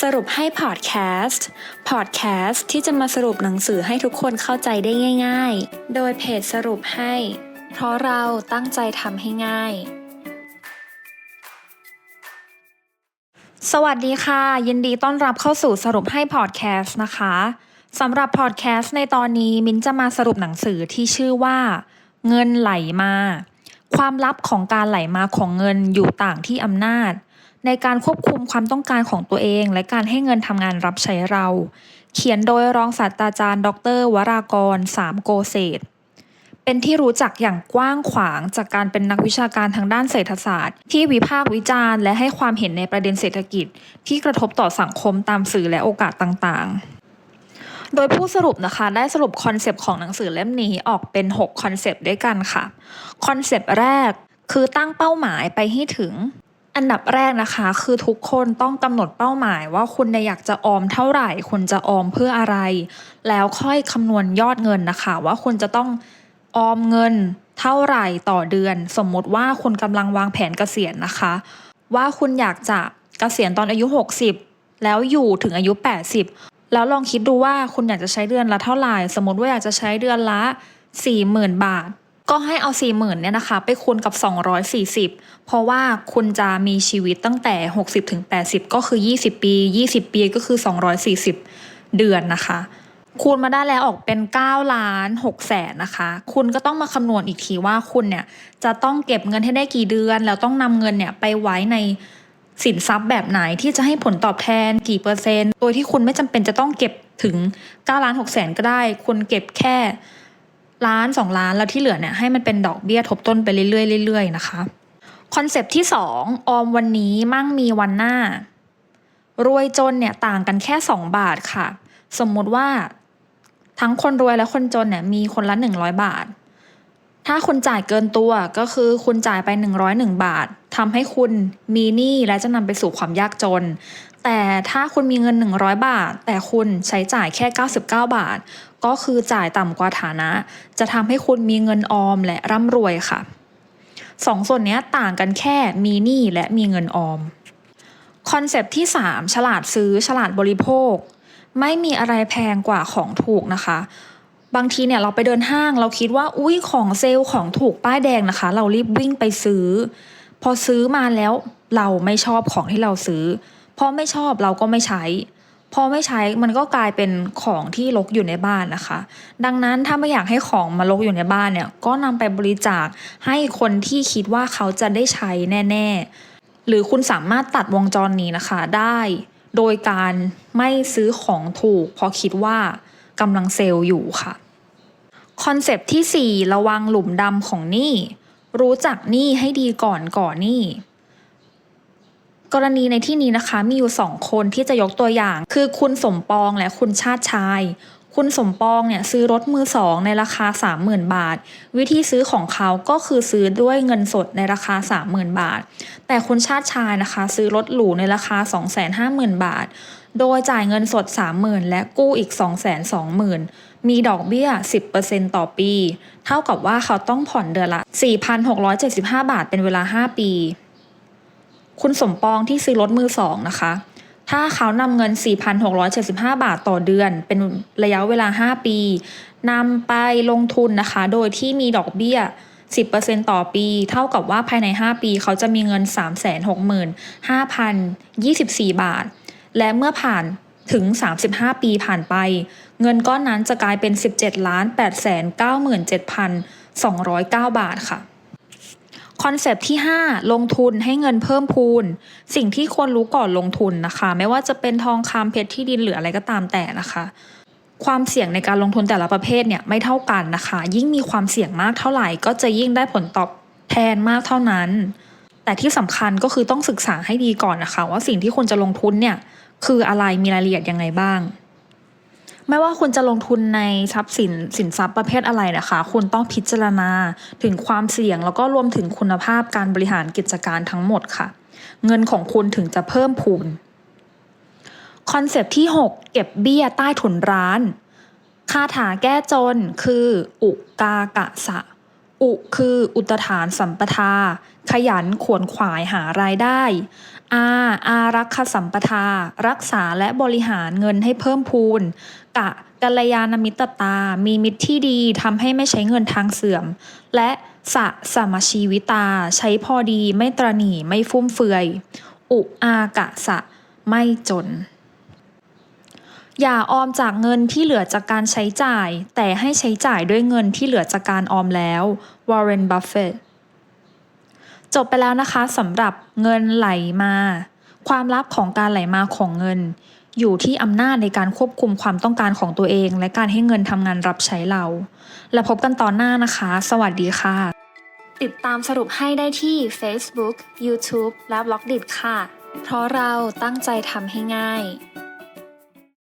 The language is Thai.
สรุปให้พอดแคสต์ พอดแคสต์ที่จะมาสรุปหนังสือให้ทุกคนเข้าใจได้ง่าย ๆ โดยเพจสรุปให้ เพราะเราตั้งใจทำให้ง่าย สวัสดีค่ะ ยินดีต้อนรับเข้าสู่สรุปให้พอดแคสต์นะคะสำหรับพอดแคสต์ในตอนนี้มิ้นจะมาสรุปหนังสือที่ชื่อว่า เงินไหลมา ความลับของการไหลมาของเงินอยู่ต่างที่อำนาจ ในการควบคุมความต้องการของตัวเอง และการให้เงินทำงานรับใช้เรา เขียนโดยรองศาสตราจารย์ ดร วรากร สามโกเศษเป็นที่รู้จักอย่างกว้างขวางจากการเป็นนักวิชาการทางด้านเศรษฐศาสตร์ ที่วิพากษ์วิจารณ์และให้ความเห็นในประเด็นเศรษฐกิจ ที่กระทบต่อสังคมตามสื่อและโอกาสต่างๆ โดยผู้สรุปนะคะได้สรุปคอนเซปต์ของหนังสือเล่มนี้ออกเป็น 6 คอนเซปต์ด้วยกันค่ะ คอนเซปต์แรกคือตั้งเป้าหมายไปให้ถึง อันดับแรกนะคะ คือทุกคนต้องกำหนดเป้าหมายว่าคุณอยากจะออมเท่าไหร่ คุณจะออมเพื่ออะไร แล้วค่อยคำนวณยอดเงินนะคะ ว่าคุณจะต้องออมเงินเท่าไหร่ต่อเดือน สมมติว่าคุณกำลังวางแผนเกษียณนะคะ ว่าคุณอยากจะเกษียณตอนอายุ 60 แล้วอยู่ถึงอายุ 80 แล้วลองคิดดูว่าคุณอยากจะใช้เดือนละเท่าไหร่ สมมติว่าอยากจะใช้เดือนละ 40,000 บาท ก็ให้เอา 40,000เนี่ยนะคะ ไปคูณกับ 240 เพราะว่าคุณจะมีชีวิตตั้งแต่ 60ถึง80 ก็คือ 20 ปี 20 ปีก็คือ 240 เดือนนะคะ คูณมาได้แล้วออกเป็น9ล้าน6แสนนะคะ คุณก็ต้องมาคำนวณอีกทีว่าคุณเนี่ยจะต้องเก็บเงินให้ได้กี่เดือน แล้วต้องนำเงินเนี่ยไปไว้ในสินทรัพย์แบบไหนที่จะให้ผลตอบแทนกี่เปอร์เซ็นต์ โดยที่คุณไม่จำเป็นจะต้องเก็บถึง9ล้าน6แสนก็ได้ คุณเก็บแค่ ล้าน2ล้านแล้วที่เหลือเนี่ยให้มันเป็นดอกเบี้ยทบต้นไปเรื่อยๆเรื่อยๆนะคะคอนเซปต์ที่ 2 ออมวันนี้มั่งมีวันหน้า รวยจนเนี่ยต่างกันแค่ 2 บาทค่ะ สมมุติว่าทั้งคนรวยและคนจนเนี่ยมีคนละ 100 บาท ถ้าคุณจ่ายเกินตัวก็คือคุณจ่ายไป 101 บาท ทำให้คุณมีหนี้และจะนำไปสู่ความยากจน แต่ถ้าคุณมีเงิน 100 บาท แต่คุณใช้จ่ายแค่ 99 บาท ก็คือจ่ายต่ำกว่าฐานะ จะทำให้คุณมีเงินออมและร่ำรวยค่ะสองส่วนนี้ต่างกันแค่มีหนี้และมีเงินออมคอนเซปที่ 3 ฉลาดซื้อฉลาดบริโภค ไม่มีอะไรแพงกว่าของถูกนะคะ บางทีเนี่ยเราไปเดินห้างเราคิดว่าอุ้ยของเซลล์ของถูกป้ายแดงนะคะ เรารีบวิ่งไปซื้อ พอซื้อมาแล้วเราไม่ชอบของที่เราซื้อ พอไม่ชอบเราก็ไม่ใช้ พอไม่ใช้มันก็กลายเป็นของที่รกอยู่ในบ้านนะคะ ดังนั้นถ้าไม่อยากให้ของมารกอยู่ในบ้านเนี่ย ก็นำไปบริจาคให้คนที่คิดว่าเขาจะได้ใช้แน่ ๆ หรือคุณสามารถตัดวงจรนี้นะคะได้โดยการไม่ซื้อของถูกเพราะคิดว่ากำลังเซลล์อยู่ค่ะ คอนเซปที่ 4 ระวังหลุมดำของหนี้ รู้จักหนี้ให้ดีก่อนก่อหนี้กรณีในที่นี้นะคะมีอยู่สองคนที่จะยกตัวอย่าง คือคุณสมปองและคุณชาติชาย คุณสมปองเนี่ยซื้อรถมือสองในราคา 30,000 บาท วิธีซื้อของเขาก็คือซื้อด้วยเงินสดในราคา 30,000 บาท แต่คุณชาติชายนะคะ ซื้อรถหรูในราคา 250,000 บาท โดยจ่ายเงินสด 30,000 และกู้อีก 220,000 มีดอกเบี้ย 10%ต่อปี เท่ากับว่าเขาต้องผ่อนเดือนละ 4,675 บาทเป็นเวลา 5 ปี คุณสมปองที่ซื้อรถมือสองนะคะ ถ้าเขานำเงิน 4,675 บาทต่อเดือน เป็นระยะเวลา 5 ปีนำไปลงทุนนะคะ โดยที่มีดอกเบี้ย 10%ต่อปี เท่ากับว่าภายใน 5 ปี เขาจะมีเงิน 365,024 บาท และเมื่อผ่าน ถึง 35 ปีผ่านไป เงินก้อนนั้นจะกลายเป็น 17ล้าน897,209 บาทค่ะคอนเซปต์ที่ 5 ลงทุนให้เงินเพิ่มพูน สิ่งที่ควรรู้ก่อนลงทุนนะคะ ไม่ว่าจะเป็นทองคำเพชรที่ดินหรืออะไรก็ตามแต่นะคะ ความเสี่ยงในการลงทุนแต่ละประเภทเนี่ยไม่เท่ากันนะคะ ยิ่งมีความเสี่ยงมากเท่าไหร่ ก็จะยิ่งได้ผลตอบแทนมากเท่านั้น แต่ที่สำคัญก็คือต้องศึกษาให้ดีก่อนนะคะ ว่าสิ่งที่คุณจะลงทุนเนี่ย คืออะไรมีรายละเอียดยังไงบ้าง ไม่ว่าคุณจะลงทุนในทรัพย์สินสินทรัพย์ประเภทอะไรนะคะ คุณต้องพิจารณาถึงความเสี่ยง แล้วก็รวมถึงคุณภาพการบริหารกิจการทั้งหมดค่ะ เงินของคุณถึงจะเพิ่มพูนคอนเซปต์ที่ 6 เก็บเบี้ยใต้ถุนร้าน คาถาแก้จนคือ อุกากะสะ อุคืออุตฐานสัมปทา ขยันขวนขวายหารายได้ อาอารักขสัมปทา รักษาและบริหารเงินให้เพิ่มพูน กะกัลยาณมิตรตา มีมิตรที่ดีทำให้ไม่ใช้เงินทางเสื่อม และสะสมชีวิตา ใช้พอดีไม่ตรณีไม่ฟุ่มเฟือย อุอากะสะ ไม่จน อย่าออมจากเงินที่เหลือจากการใช้จ่าย แต่ให้ใช้จ่ายด้วยเงินที่เหลือจากการออมแล้ววอร์เรนบัฟเฟตจบไปแล้วนะคะสำหรับเงินไหลมา ความลับของการไหลมาของเงิน อยู่ที่อำนาจในการควบคุมความต้องการของตัวเอง และการให้เงินทำงานรับใช้เรา และพบกันตอนหน้านะคะ สวัสดีค่ะ ติดตามสรุปให้ได้ที่ Facebook, YouTube และ b ล็อกดิค่ะ เพราะเราตั้งใจทำให้ง่าย